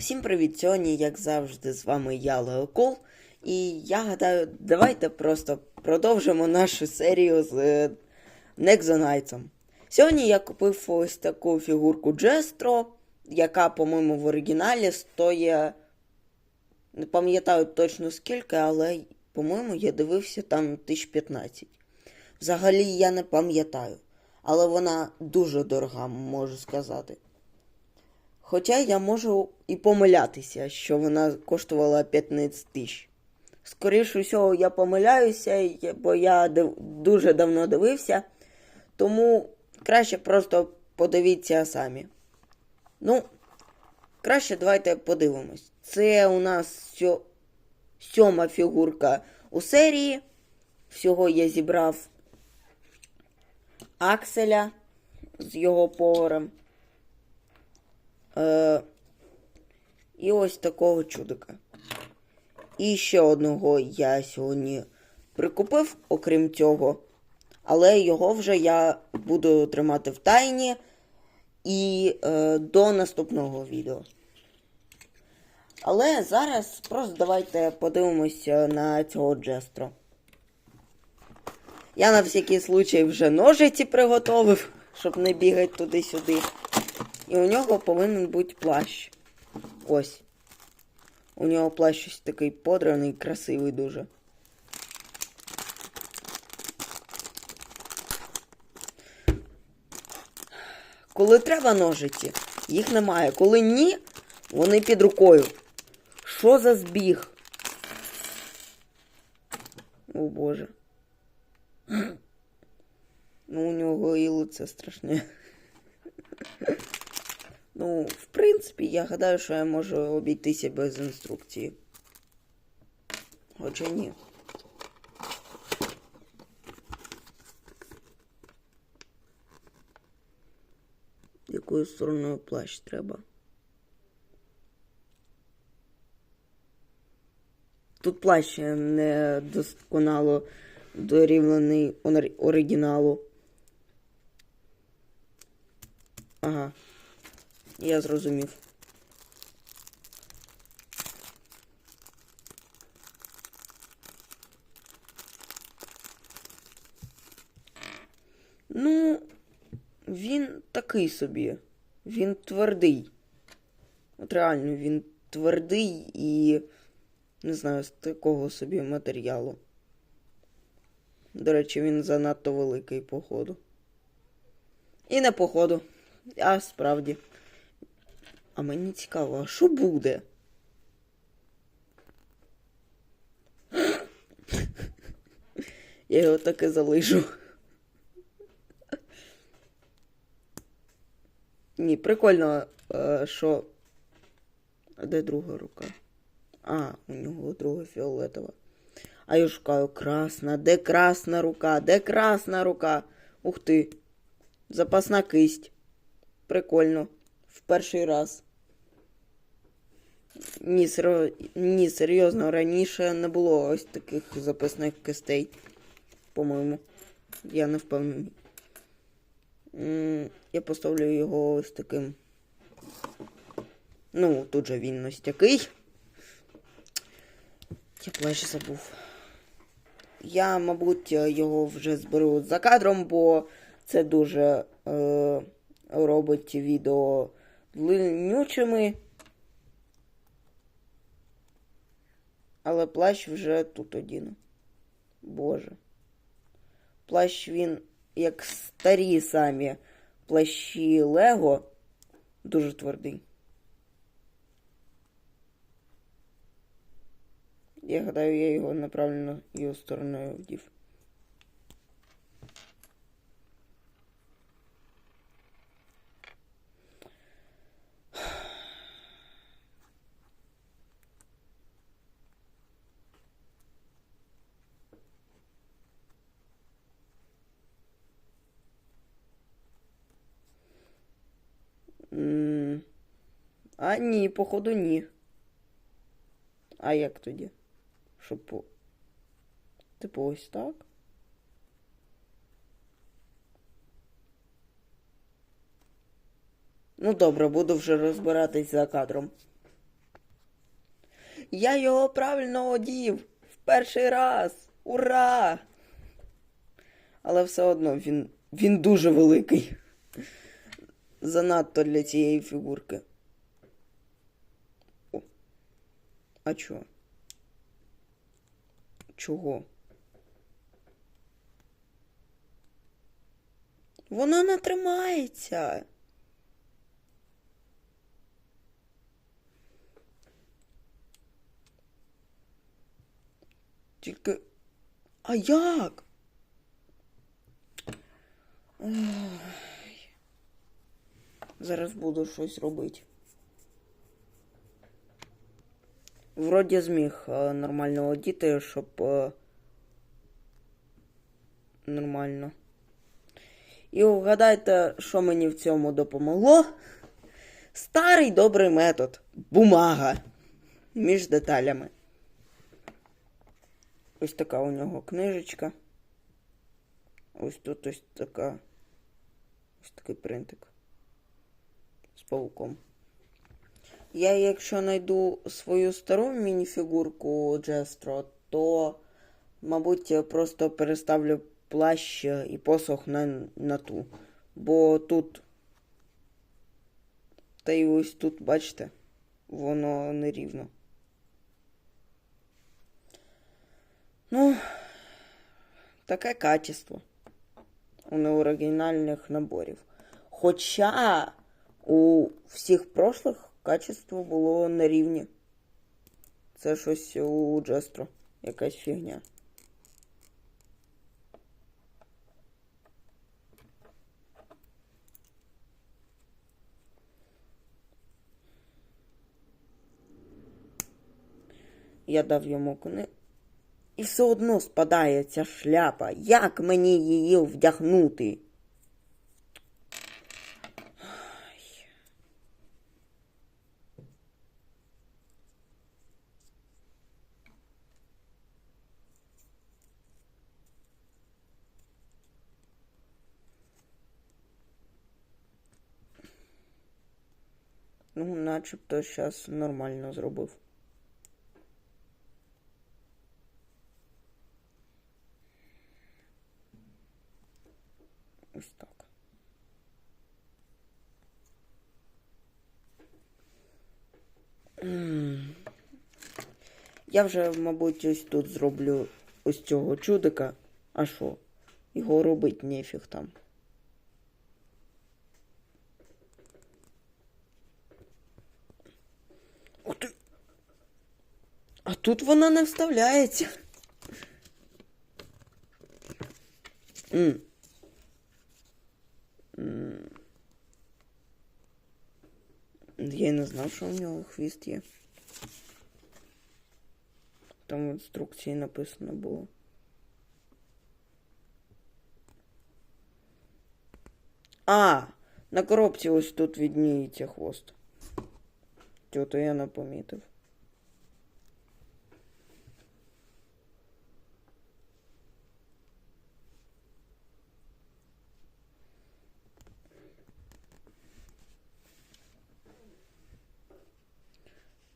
Всім привіт! Сьогодні, як завжди, з вами я Леокол. І я гадаю, давайте просто продовжимо нашу серію з Нексонайтом. Сьогодні я купив ось таку фігурку Джестро, яка, по-моєму, в оригіналі стоїть. Не пам'ятаю точно скільки, але, по-моєму, я дивився там 1015. Взагалі я не пам'ятаю. Але вона дуже дорога, можу сказати. Хоча я можу і помилятися, що вона коштувала 15 тисяч. Скоріше всього, я помиляюся, бо я дуже давно дивився. Тому краще просто подивіться самі. Ну, краще давайте подивимось. Це у нас сьо- сьома фігурка у серії. Всього я зібрав Акселя з його поваром. Е, і ось такого чудика. І ще одного я сьогодні прикупив, окрім цього. Але його вже я буду тримати в тайні і е, до наступного відео. Але зараз просто давайте подивимося на цього Джестро. Я на всякий случай вже ножиці приготовив, щоб не бігати туди-сюди. І у нього повинен бути плащ. Ось. У нього плащ ось такий подраний, красивий дуже. Коли треба ножиці, їх немає. Коли ні, вони під рукою. Що за збіг? О боже. Ну, у нього і лице страшне. Ну, в принципі, я гадаю, що я можу обійтися без інструкції. Хоча ні. Якою стороною плащ треба? Тут плащ не досконало дорівняний оригіналу. Ага. Я зрозумів. Ну, він такий собі. Він твердий. От реально, він твердий і не знаю, з такого собі матеріалу. До речі, він занадто великий, походу. І не походу. А справді. А мені цікаво, а що буде? Я його так і залишу. Ні, прикольно, е, що. А де друга рука? А, у нього друга фіолетова. А я шукаю красна. Де красна рука? Де красна рука? Ух ти. Запасна кисть. Прикольно. В перший раз. Ні, серйо... Ні, серйозно, раніше не було ось таких запасних кистей. По-моєму. Я не впевнений. Я поставлю його ось таким. Ну, тут же він ось такий. Я плащ забув. Я, мабуть, його вже зберу за кадром, бо це дуже е, робить відео длиннючими. Але плащ вже тут один. Боже. Плащ він, як старі самі плащі Лего, дуже твердий. Я гадаю, я його неправильно його стороною вдів. М, А ні, походу, ні. А як тоді? Щоб по... Типу ось так. Ну добре, буду вже розбиратись за кадром. Я його правильно одів в перший раз. Ура! Але все одно він, він дуже великий. Занадто для цієї фігурки. О. А чого? Чого? Воно не тримається. Тільки. А як? Ой. Зараз буду щось робити. Вроді зміг нормально одіти, щоб нормально. І угадайте, що мені в цьому допомогло? Старий добрий метод. Бумага між деталями. Ось така у нього книжечка. Ось тут ось така. Ось такий принтик. З пауком. Я, якщо знайду свою стару мініфігурку Джестро, то, мабуть, просто переставлю плащ і посох на, на ту. Бо тут. Та й ось тут, бачите, воно нерівно. Ну, таке качество у неоригінальних наборів. Хоча у всіх прошлих качество було на рівні. Це щось у Джестро. Якась фігня. Я дав йому кони. І все одно спадає ця шляпа. Як мені її вдягнути? Ну, начебто зараз нормально зробив. Ось так. Я вже, мабуть, ось тут зроблю ось цього чудика. А що? Його робить нефіг там. А тут вона не вставляється. М. М. Я й не знав, що у нього хвіст є. Там в інструкції написано було. А, на коробці ось тут відніється хвост. Чого то я не помітив.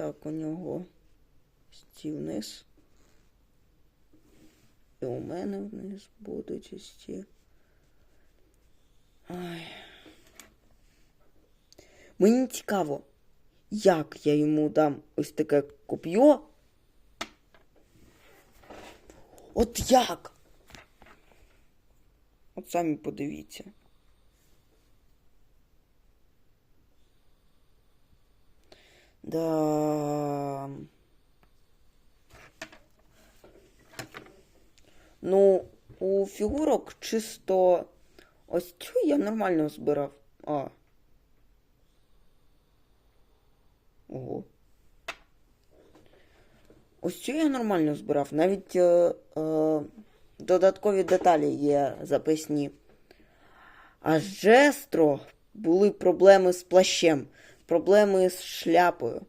Так, у нього сті вниз. І у мене вниз будуть ось. Ай. Мені цікаво, як я йому дам ось таке коп'є. От як? От самі подивіться. Да. Ну, у фігурок чисто ось цю я нормально збирав. А. Ого. Ось цю я нормально збирав. Навіть е, е, додаткові деталі є записні. А Жестро були проблеми з плащем, проблеми з шляпою.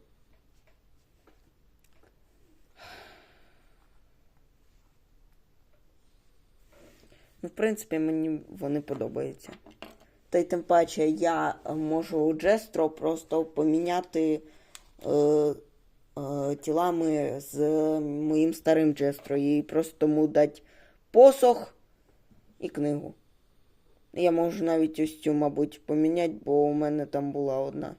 Ну, в принципі, мені вони подобаються. Та й тим паче я можу у Джестро просто поміняти е, е, тілами з моїм старим Джестро. І просто тому дати посох і книгу. Я можу навіть ось цю, мабуть, поміняти, бо у мене там була одна.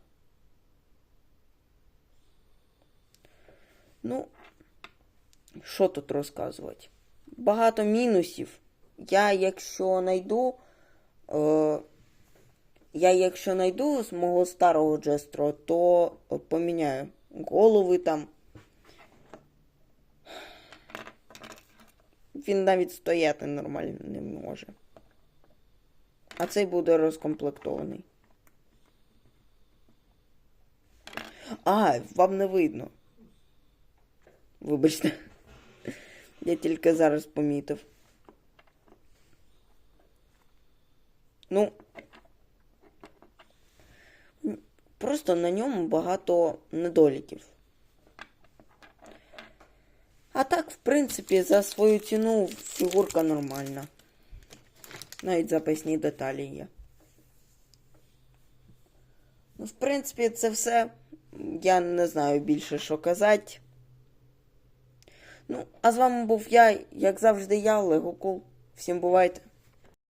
Ну, що тут розказувати? Багато мінусів. Я, якщо знайду. Е, я, якщо знайду з мого старого Джестро, то е, поміняю голови там. Він навіть стояти нормально не може. А цей буде розкомплектований. А, вам не видно. Вибачте. Я тільки зараз помітив. Ну. Просто на ньому багато недоліків. А так, в принципі, за свою ціну фігурка нормальна. Навіть запасні деталі є. Ну, в принципі, це все. Я не знаю більше, що казати. Ну, а з вами був я, як завжди, я, Легокул. Всім бувайте.